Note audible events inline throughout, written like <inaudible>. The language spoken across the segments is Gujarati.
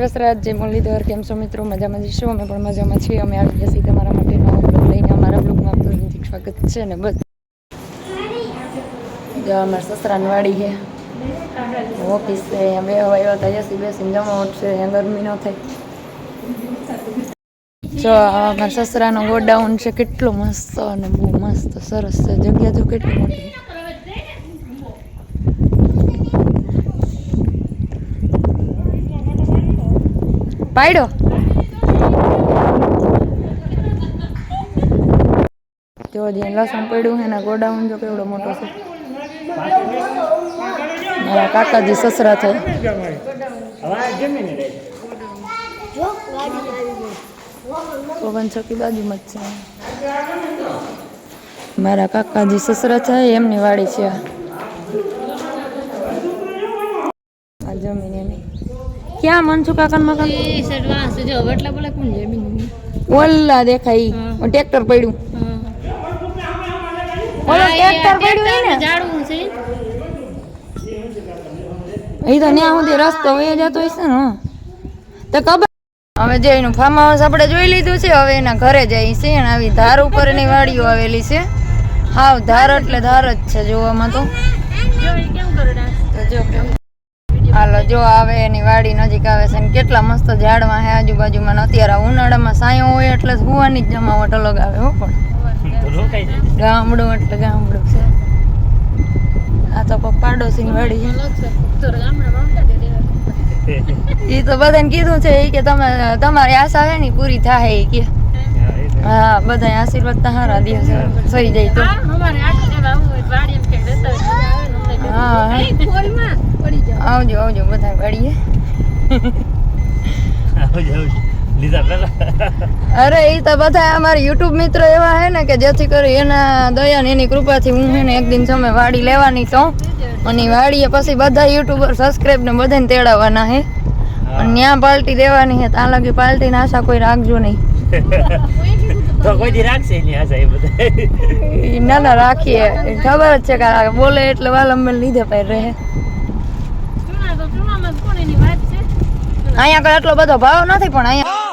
વસરાજ જે મુરલીધર કેમ છો મિત્રો મજામાં જઈશું અમે પણ મજામાં છીએ અમે આવી ગયા છીએ તમારા માટે નવો બ્લોગ લઈને અમારા બ્લોગમાં આપનું હાર્દિક સ્વાગત છે ને બસ જો અમારા સસરાની વાડી છે ઓફિસ છે અહીંયા બે આવ્યા હતા એસી બેસીને સિંધામાં છે અહીંયા ગરમી ન થાય જો અમારા સસરાનો ગોડાઉન છે કેટલો મસ્ત અને બહુ મસ્ત સરસ છે જગ્યા તો કેટલી મોટી પાડ્યો જો જે લસણ પડ્યું એના ગોડાઉન જો કેવડો મોટો છે. મારા કાકાજી સસરા છે. પવન ચોકી બાજુમાં જ છે. મારા કાકાજી સસરા છે, એમની વાડી છે. આ. જમીન ક્યાં મનસુ કાકા મકાન? એ સડવાસ જો વટલા બોલા કોણ જમીન ઓલા દેખાય. ટ્રેક્ટર પડ્યું. ઓલો ટ્રેક્ટર પડ્યું ને? જાડવું છે. એ તો ત્યાં સુધી રસ્તો વહી જતો હશે ને તો ખબર? હવે જે એનું ફાર્મ હાઉસ આપણે જોઈ લીધું છે હવે એના ઘરે જાય છે અને આવી ધાર ઉપર એની વાડીઓ આવેલી છે. હાવ ધાર એટલે ધાર જ છે જોવામાં તો જો કેમ? હાલો જો આવે એની વાડી નજીક આવે છે ને કેટલા મસ્ત ઝાડમાં હે આજુબાજુમાં અત્યારે ઉનાળામાં સાયો હોય એટલે સુવાની જ જમાવટ અલગ આવે હો પણ. ગામડું એટલે ગામડું છે. આ તો કોક પાડોશીની વાડી છે. લક્ષ તો ગામડા મામલા દે દેવા એ તો બધાને કીધું છે કે તમે તમારી આશા છે ને પૂરી થાય એ કે. હા બધા આશીર્વાદ તો દિવસ થઈ જાય તો. હા આવજો આવજો બધા વાડીએ અરે એ તો બધા અમારા યુટ્યુબ મિત્ર એવા હે ને કે જેથી કરી એના દયા ને એની કૃપાથી હું હે ને એક દિન સમય વાડી લેવાની તો. અને વાડીએ પછી બધા યુટ્યુબર સબસ્ક્રાઇબ ને બધાને તેડાવવાના હે. અને ત્યાં પાલટી દેવાની હે ત્યાં લગી પાલટી ના આશા કોઈ રાખજો નહીં. <laughs> તો કોઈ રાખશે એની આશા એ બધા. ના ના રાખીએ. ખબર જ છે કે બોલે એટલે વાલંબન લીધે પાર રહે ચૂના તો ચૂનામાં જ કોણ એની વાત છે અહીંયા કઈ એટલો બધો ભાવ નથી પણ અહીંયા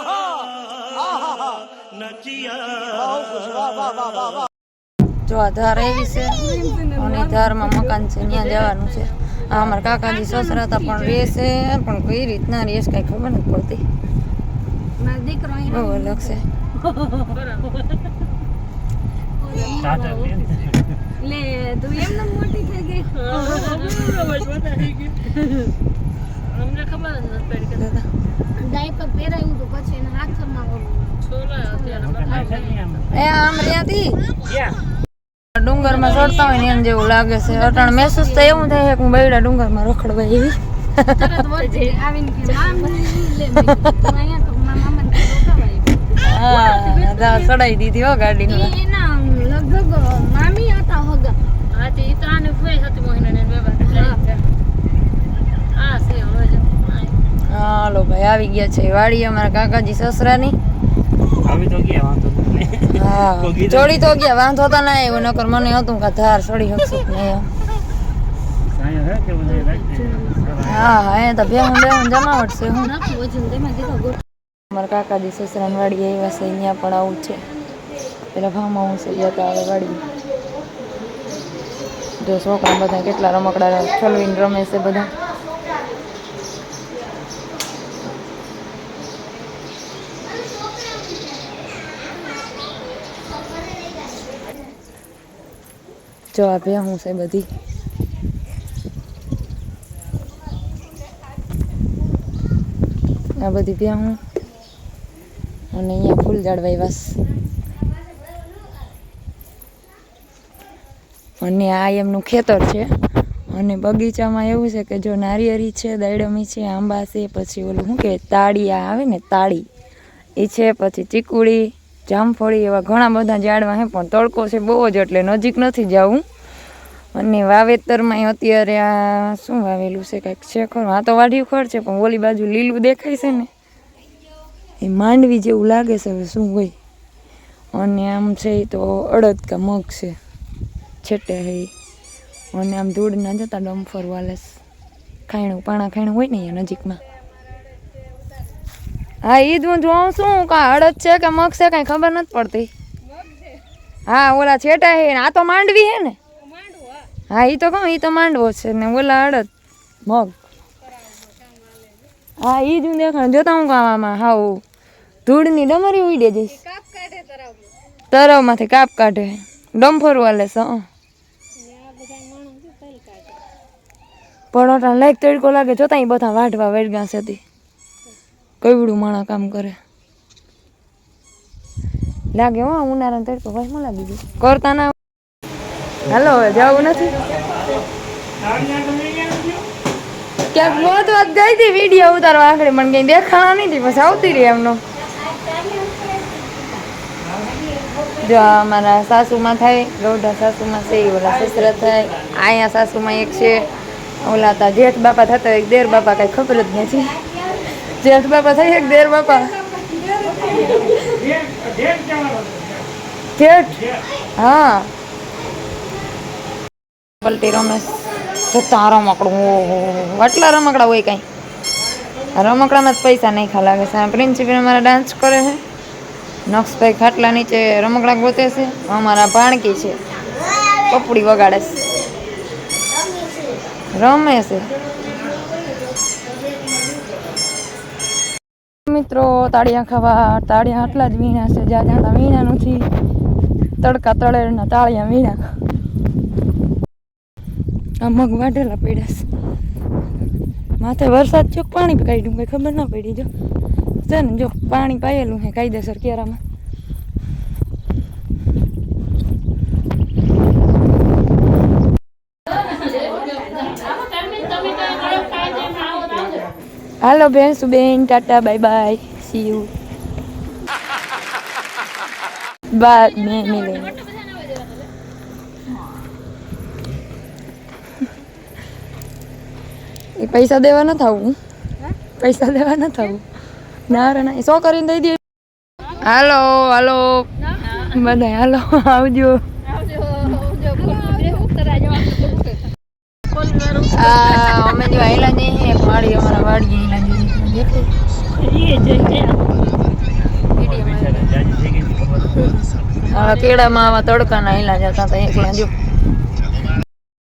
જો આ ધાર એવી છે અને ધારમાં મકાન છે ત્યાં જવાનું છે. આ અમારા કાકાજી સસરા હતા પણ રહેશે પણ કઈ રીતના રહેશે કઈ ખબર નથી પડતી. દીકરો બહુ અલગ છે. લે તું એમ મોટી થઈ ગઈ. અમને ખબર જ નથી પડી કે ડાયપર પહેરાયું તો પછી એના હાથમાં છોલા અત્યારે એ આમ ત્યાંથી ડુંગરમાં ચડતા હોય ને એમ જેવું લાગે છે. અટાણ મહેસૂસ તો એવું થાય કે હું બૈડા ડુંગરમાં રખડવા એવી તરત વચ્ચે <laughs> આવીને કે મામ લે મેં. હા ધાર ચડાઈ દીધી હો ગાડીનું ઈ લગભગ મામી હતા હોગા. હા તે ઈ તો આને ફોઈ હતી મોહિનાને બાબા આ છે હાલો ભાઈ આવી ગયા છે વાડી અમારા કાકાજી સસરાની. આવી તો ગયા વાંધો હા <laughs> ચોડી તો ગયા. વાંધો તો ના આવ્યો નકર મને હતું કે ધાર ચડી શકશે નહીં. હે. હા એ તો ભેહું બેહું જમાવટ છે હું. અમારા કાકાજી સસરાની વાડી આવ્યા છે અહીંયા પણ આવું છે. પેલા ભાવમાં હું છે જતા આવે વાડી જો છોકરા બધા કેટલા રમકડા છલવીને રમે છે બધા. જો આ હું છે બધી. આ બધી ભેહું અને અહીંયા ફૂલ ઝાડ બસ અને આ એમનું ખેતર છે. અને બગીચામાં એવું છે કે જો નારિયેરી છે, દાડમી છે, આંબા છે, પછી ઓલું શું કે તાળી આ આવે ને, તાળી. એ છે, પછી ચીકુડી જામફળી એવા ઘણા બધા ઝાડવા છે પણ તડકો છે બહુ જ એટલે નજીક નથી જવું. અને વાવેતરમાં અત્યારે આ શું વાવેલું છે, કંઈક છે ખરું? આ તો વાઢ્યું ખર છે, પણ ઓલી બાજુ લીલું દેખાય છે ને? એ માંડવી જેવું લાગે છે હવે શું હોય. અને આમ છે એ તો અડદ કે મગ છે, છેટે હે અને આમ ધૂળ ના જતા ડમ્ફર વાલે ખાયણું, પાણા ખાયણું હોય ને અહીંયા નજીકમાં. હા ઈદ હું જોઉં છું. કા અડદ છે કે મગ છે, કઈ ખબર નથી પડતી. હા, ઓલા છેટા હે આ તો માંડવી હે ને? હા, ઈ તો કહું, ઈ તો માંડવો છે ને, ઓલા અડદ, મગ. હા, ઈ જ હું દેખાણ જોતા હું આમાં હાઉ. ધૂળની ડમરી ઉડે જઈશ. તરવમાંથી કાપ કાઢે. ડમફરવા વાલે છે, હં. પરોઠા લાઈક તડકો લાગે, જોતા એ બધા વાઢવા વેડગા છે તી કઈવડું માણા કામ કરે. લાગે હો ઉનાળા તડકો ભાઈ લાગી ગયું કરતા ના હાલો હવે જવું નથી. ક્યાંક મોત વાત ગઈ હતી વીડિયો ઉતારવા આખરે મને કઈ દેખાણા નહીં હતી પછી આવતી રહી એમનો. જો અમારા સાસુમાં થાય લોઢા સાસુમાં છે ઓલા સસરા થાય અહીંયા સાસુમાં એક છે ઓલા તા જેઠ બાપા થતા એક દેર બાપા કઈ ખબર જ નથી. જેઠ બાપા થાય એક દેર બાપા. જેઠ? હા. પલટી રમેશ જતા રમકડું આટલા રમકડા હોય કાંઈ? રમકડામાં જ પૈસા નહીં ખા લાગે છે. પ્રિન્સિપલ અમારા ડાન્સ કરે છે. નક્ષભાઈ ખાટલા નીચે રમકડા ગોતે છે. અમારા ભાણકી છે. પપડી વગાડે છે. રમે છે. મિત્રો, તાળિયા ખાવા, તાળિયા આટલા જ વીણા છે, જ્યાં જ્યાં વીણા નથી તડકા તળેરના તાળિયા વીણા. આ મગ વાઢેલા પડ્યા છે. માથે વરસાદ ચોક પાણી કાઢ્યું? કઈ ખબર ના પડી જો. છે ને, જો પાણી પાયેલું હે કાયદેસર કેરામાં. હાલો બેન સુબેન tata bye bye see you બાદ મેં મિલે એ પૈસા દેવા ન થવું. પૈસા દેવા ન થવું. ના રે ના સો કરીને દઈ દે. હાલો હાલો. બધા હાલો આવજો. અમે જો આયલા જઈએ વાડી અમારા વાડી આયલા જઈએ કેળામાં આવા તડકાના આયલા જતા હતા એકલા જો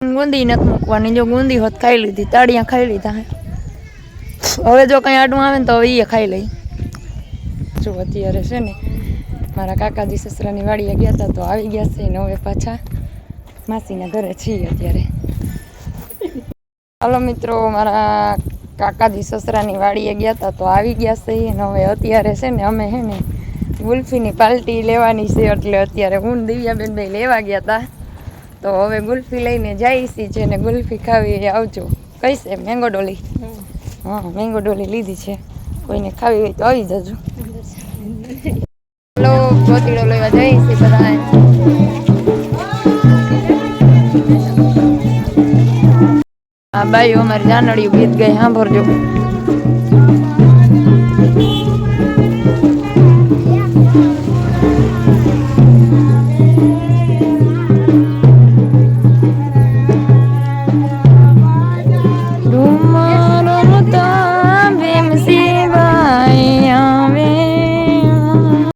ગુંદી નથી મૂકવાની જો ગુંદી હોત ખાઈ લીધી તાળિયા ખાઈ લીધા હવે જો કંઈ આડું આવે ને તો હવે એ ખાઈ લઈ જો અત્યારે છે ને મારા કાકાજી સસરાની વાડીએ ગયા હતા તો આવી ગયા છે ને હવે પાછા માસીના ઘરે છીએ અત્યારે. હાલો મિત્રો મારા કાકાજી સસરાની વાડીએ ગયા હતા તો આવી ગયા છે. અને હવે અત્યારે છે ને અમે હે ને ગુલ્ફીની પાર્ટી લેવાની છે. એટલે અત્યારે હું દિવ્યાબેન ભાઈ લેવા ગયા હતા તો હવે ગુલ્ફી લઈને જાય છે જેને ગુલ્ફી ખાવી આવજો. કઈ છે મેંગો ડોલી. હા મેંગો ડોલી લીધી છે. કોઈને ખાવી હોય તો આવી જજો. હલો ચોતીડો લેવા છીએ બધા બાઈઓ અમારી જાનડિયું ગીત ગઈ સાંભળજો.